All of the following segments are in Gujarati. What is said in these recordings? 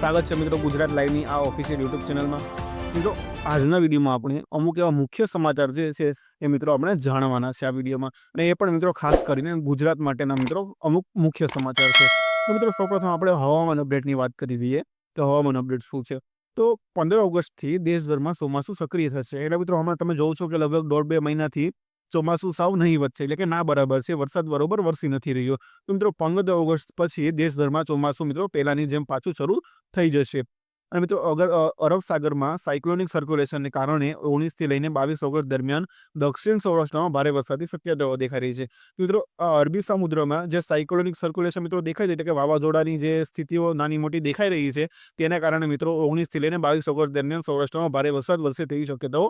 સ્વાગત છે મિત્રો ગુજરાત લાઈવની આ ઓફિશિયલ યુટ્યુબ ચેનલમાં મિત્રો, આજના વિડીયોમાં આપણે અમુક એવા મુખ્ય સમાચાર જે છે એ મિત્રો આપણે જાણવાના છે આ વિડીયોમાં. અને એ પણ મિત્રો ખાસ કરીને ગુજરાત માટેના મિત્રો અમુક મુખ્ય સમાચાર છે. તો મિત્રો, સૌપ્રથમ આપણે હવામાન અપડેટની વાત કરી દઈએ. કે હવામાન અપડેટ શું છે? તો પંદર ઓગસ્ટથી દેશભરમાં ચોમાસું સક્રિય થશે. એટલે મિત્રો, હમણાં તમે જોવો છો કે લગભગ દોઢ બે મહિનાથી ચોમાસું સાવ નહીં છે એટલે કે ના બરાબર છે, વરસાદ બરોબર વરસી નથી રહ્યો. તો મિત્રો, પંદર ઓગસ્ટ પછી દેશભરમાં ચોમાસું મિત્રો પહેલાની જેમ પાછું શરૂ થઈ જશે. અને મિત્રો, અગર અરબ સાગરમાં સાયક્લોનિક સર્ક્યુલેશનને કારણે ઓગણીસથી લઈને બાવીસ ઓગસ્ટ દરમિયાન દક્ષિણ સૌરાષ્ટ્રમાં ભારે વરસાદની શક્યતાઓ દેખાઈ રહી છે. મિત્રો અરબી સમુદ્રમાં જે સાયક્લોનિક સર્ક્યુલેશન મિત્રો દેખાય છે, એટલે કે વાવાઝોડાની જે સ્થિતિઓ નાની મોટી દેખાઈ રહી છે, તેના કારણે મિત્રો ઓગણીસથી લઈને બાવીસ ઓગસ્ટ દરમિયાન સૌરાષ્ટ્રમાં ભારે વરસાદ વરસે તેવી શક્યતાઓ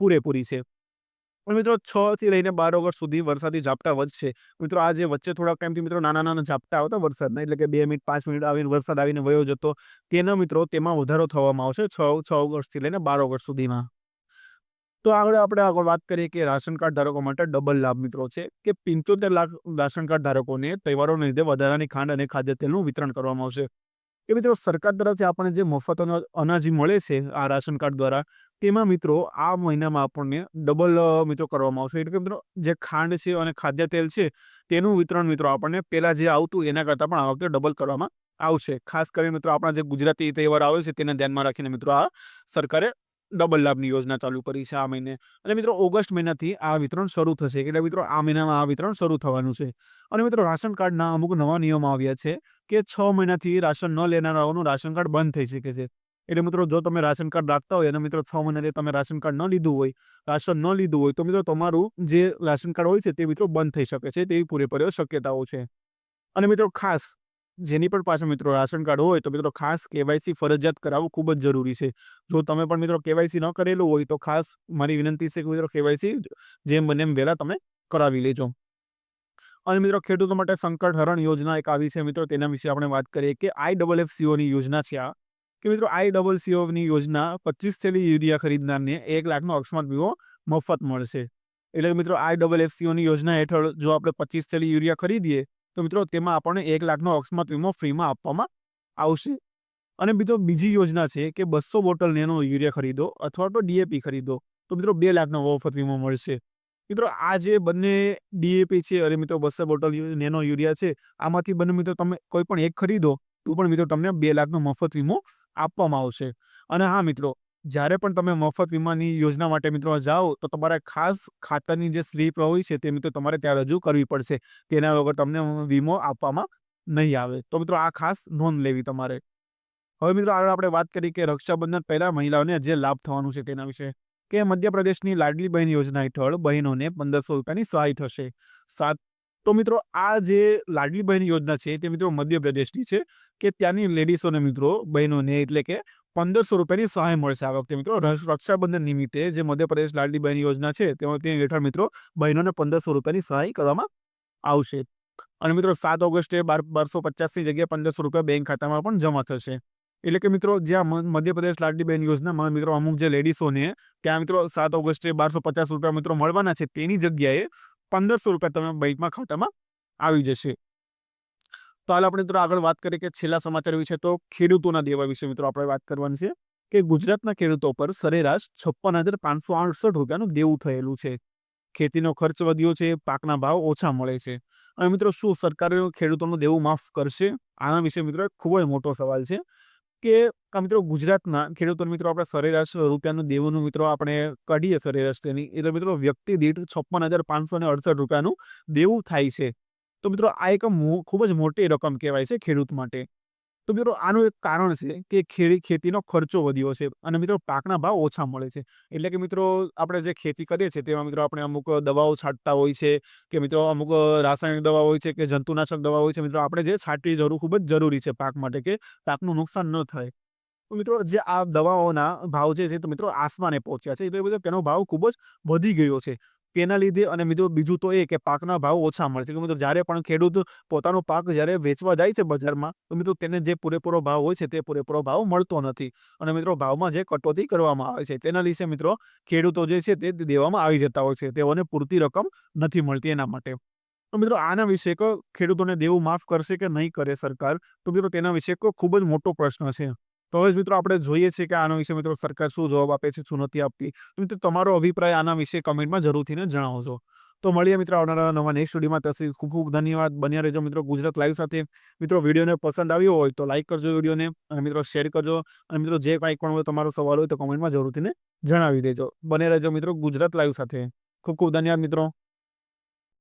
પૂરેપૂરી છે. પણ મિત્રો છ થી લઈને બાર ઓગસ્ટ સુધી વરસાદી ઝાપટા વધશે. મિત્રો આ જે વચ્ચે થોડાક ટાઈમથી મિત્રો નાના નાના ઝાપટા આવતા વરસાદના, એટલે કે બે મિનિટ, પાંચ મિનિટ આવીને વરસાદ આવીને વયો જતો, તેના મિત્રો તેમાં વધારો થવામાં આવશે છ છ ઓગસ્ટથી લઈને બાર ઓગસ્ટ સુધીમાં. તો આગળ આપણે આગળ વાત કરીએ કે રાશન કાર્ડ ધારકો માટે ડબલ લાભ મિત્રો છે કે પંચોતેર લાખ રાશન કાર્ડ ધારકોને તહેવારોને લીધે વધારાની ખાંડ અને ખાદ્ય તેલનું વિતરણ કરવામાં આવશે. કે મિત્રો સરકાર તરફથી આપણને જે મફત અનાજી મળે છે, આ રાશન કાર્ડ દ્વારા, તેમાં મિત્રો આ મહિનામાં આપણને ડબલ મિત્રો કરવામાં આવશે. એટલે કે મિત્રો જે ખાંડ છે અને ખાદ્ય તેલ છે, તેનું વિતરણ મિત્રો આપણને પહેલાં જે આવતું એના કરતાં પણ આ વખતે ડબલ કરવામાં આવશે. ખાસ કરીને મિત્રો આપણા જે ગુજરાતી તહેવાર આવે છે, તેને ધ્યાનમાં રાખીને મિત્રો આ સરકારે ડબલ લાભની યોજના ચાલુ કરી છે આ મહિને. અને મિત્રો, ઓગસ્ટ મહિનાથી આ વિતરણ શરૂ થશે. એટલે મિત્રો, આ મહિનામાં આ વિતરણ શરૂ થવાનું છે. અને મિત્રો, રાશન કાર્ડના અમુક નવા નિયમો આવ્યા છે કે છ મહિનાથી રાશન ન લેનારાઓનું રાશન કાર્ડ બંધ થઈ શકે છે. એટલે મિત્રો, જો તમે રાશન કાર્ડ રાખતા હોય અને મિત્રો, છ મહિનાથી તમે રાશન કાર્ડ ન લીધું હોય, રાશન ન લીધું હોય, તો મિત્રો, તમારું જે રાશન કાર્ડ હોય છે તે મિત્રો બંધ થઈ શકે છે. તેવી પૂરેપૂરી શક્યતાઓ છે. અને મિત્રો, ખાસ જેની પણ પાસે મિત્રો રાશન કાર્ડ હોય તો મિત્રો ખાસ કેવાયસી ફરજિયાત કરાવવું ખૂબ જ જરૂરી છે. જો તમે પણ મિત્રો કેવાયસી ન કરેલું હોય તો ખાસ મારી વિનંતી છે કે મિત્રો કેવાયસી જેમ બને એમ વહેલા તમે કરાવી લેજો. અને મિત્રો ખેડૂતો માટે સંકટ હરણ યોજના એક આવી છે મિત્રો તેના વિશે આપણે વાત કરીએ કે આઈ ડબલ એફ સીઓની યોજના છે આ. કે મિત્રો આઈ ડબલ સીઓની યોજના પચીસ થેલી યુરિયા ખરીદનારને એક લાખનો અકસ્માત વીમો મફત મળશે. એટલે મિત્રો આઈ ડબલ એફ સીઓની યોજના હેઠળ જો આપણે પચીસ થેલી યુરિયા ખરીદીએ તો મિત્રો તેમાં આપણને એક લાખનો અકસ્માત વીમો ફ્રીમાં આપવામાં આવશે. અને મિત્રો બીજી યોજના છે કે બસો બોટલ નેનો યુરિયા ખરીદો અથવા તો ડીએપી ખરીદો. તો મિત્રો બે લાખનો વફત વીમો મળશે. મિત્રો આ જે બંને ડીએપી છે અને મિત્રો બસો બોટલ નેનો યુરિયા છે, આમાંથી બંને મિત્રો તમે કોઈ પણ એક ખરીદો તો પણ મિત્રો તમને બે લાખનો મફત વીમો આપવામાં આવશે. અને હા મિત્રો જ્યારે પણ તમે મફત વીમાની યોજના માટે મિત્રો જાઓ, તો તમારે ખાસ ખાતાની જે સ્લીપ હોય છે તે મિત્રો તમારે ત્યાં રજૂ કરવી પડશે. તેના વગર તમને વીમો આપવામાં નહીં આવે. તો મિત્રો આ ખાસ નોંધ લેવી તમારે. હવે મિત્રો આગળ આપણે વાત કરી કે રક્ષાબંધન પહેલાં મહિલાઓને જે લાભ થવાનું છે તેના વિશે. કે મધ્યપ્રદેશની લાડલી બહેન યોજના હેઠળ બહેનોને પંદરસો રૂપિયાની સહાય થશે. સાત, તો મિત્રો આ જે લાડલી બહેન યોજના છે તે મિત્રો મધ્યપ્રદેશની છે કે ત્યાંની લેડીઝોને મિત્રો બહેનોને એટલે કે પંદરસો રૂપિયાની સહાય મળશે આ વખતે મિત્રો. રક્ષાબંધન નિમિત્તે જે મધ્યપ્રદેશ લાડલી બહેન યોજના છે, તેમાં તે હેઠળ મિત્રો બહેનોને પંદરસો રૂપિયાની સહાય કરવામાં આવશે. અને મિત્રો સાત ઓગસ્ટે બાર, બારસો પચાસની જગ્યાએ પંદરસો રૂપિયા બેંક ખાતામાં પણ જમા થશે. એટલે કે મિત્રો જ્યાં મધ્યપ્રદેશ લાડલી બહેન યોજનામાં મિત્રો અમુક જે લેડીઝોને ત્યાં મિત્રો સાત ઓગસ્ટે બારસો પચાસ રૂપિયા મિત્રો મળવાના છે, તેની જગ્યાએ પંદરસો રૂપિયા તમે બેંકમાં ખાતામાં આવી જશે. તો હાલ આપણે મિત્રો આગળ વાત કરીએ કે છેલ્લા સમાચાર વિશે તો ખેડૂતોના દેવા વિશે મિત્રો આપણે વાત કરવાની છે કે ગુજરાતના ખેડૂતો પર સરેરાશ છપ્પન હજાર પાંચસો અડસઠ રૂપિયાનું દેવું થયેલું છે. ખેતીનો ખર્ચ વધ્યો છે, પાકના ભાવ ઓછા મળે છે. અને મિત્રો શું સરકારે ખેડૂતોનું દેવું માફ કરશે? આના વિશે મિત્રો ખૂબ જ મોટો સવાલ છે કે મિત્રો ગુજરાતના ખેડૂતો મિત્રો આપણે સરેરાશ રૂપિયાનું દેવુંનું મિત્રો આપણે કાઢીએ સરેરાશ તેની. એટલે મિત્રો વ્યક્તિ દીઠ છપ્પન હજાર પાંચસો ને અડસઠ રૂપિયાનું દેવું થાય છે. તો મિત્રો આ એક ખૂબ જ મોટી રકમ કહેવાય છે ખેડૂત માટે. તો મિત્રો આનું એક કારણ છે કે ખેડી, ખેતીનો ખર્ચો વધ્યો છે અને મિત્રો પાકના ભાવ ઓછા મળે છે. એટલે કે મિત્રો આપણે જે ખેતી કરીએ છીએ તેમાં મિત્રો આપણે અમુક દવાઓ છાંટતા હોય છે કે મિત્રો અમુક રાસાયણિક દવા હોય છે કે જંતુનાશક દવા હોય છે. મિત્રો આપણે જે છાંટવી જરૂર ખૂબ જ જરૂરી છે પાક માટે કે પાકનું નુકસાન ન થાય. તો મિત્રો જે આ દવાઓના ભાવ જે છે તો મિત્રો આસમાને પહોંચ્યા છે. તો એ બધો તેનો ભાવ ખૂબ જ વધી ગયો છે. તેના લીધે અને મિત્રો બીજું તો એ કે પાકના ભાવ ઓછા મળે છે. કે મિત્રો જ્યારે પણ ખેડૂત પોતાનો પાક જ્યારે વેચવા જાય છે બજારમાં, તો મિત્રો તેને જે પૂરેપૂરો ભાવ હોય છે તે પૂરેપૂરો ભાવ મળતો નથી. અને મિત્રો ભાવમાં જે કટોતી કરવામાં આવે છે તેના લીધે મિત્રો ખેડૂતો જે છે તે દેવામાં આવી જતા હોય છે. તેઓને પૂરતી રકમ નથી મળતી એના માટે. તો મિત્રો આના વિશે ખેડૂતોને દેવું માફ કરશે કે નહીં કરે સરકાર? તો મિત્રો તેના વિશે ખૂબ જ મોટો પ્રશ્ન છે. તો હવે મિત્રો આપણે જોઈએ છીએ કે આના વિશે મિત્રો સરકાર શું જવાબ આપે છે, શું નથી આપતી. તો મિત્રો તમારો અભિપ્રાય આના વિશે કમેન્ટમાં જરૂરથી ને જણાવજો. તો મળીએ મિત્રો આવનારા નવા નેક્સ્ટ વિડીયોમાં ત્યાં ખૂબ ખૂબ ધન્યવાદ. બન્યા રહેજો મિત્રો ગુજરાત લાઈવ સાથે. મિત્રો વિડીયોને પસંદ આવ્યો હોય તો લાઈક કરજો વિડીયોને અને મિત્રો શેર કરજો. અને મિત્રો જે કાંઈ પણ હોય તમારો સવાલ હોય તો કમેન્ટમાં જરૂરથી ને જણાવી દેજો. બને રહેજો મિત્રો ગુજરાત લાઈવ સાથે. ખૂબ ખૂબ ધન્યવાદ મિત્રો.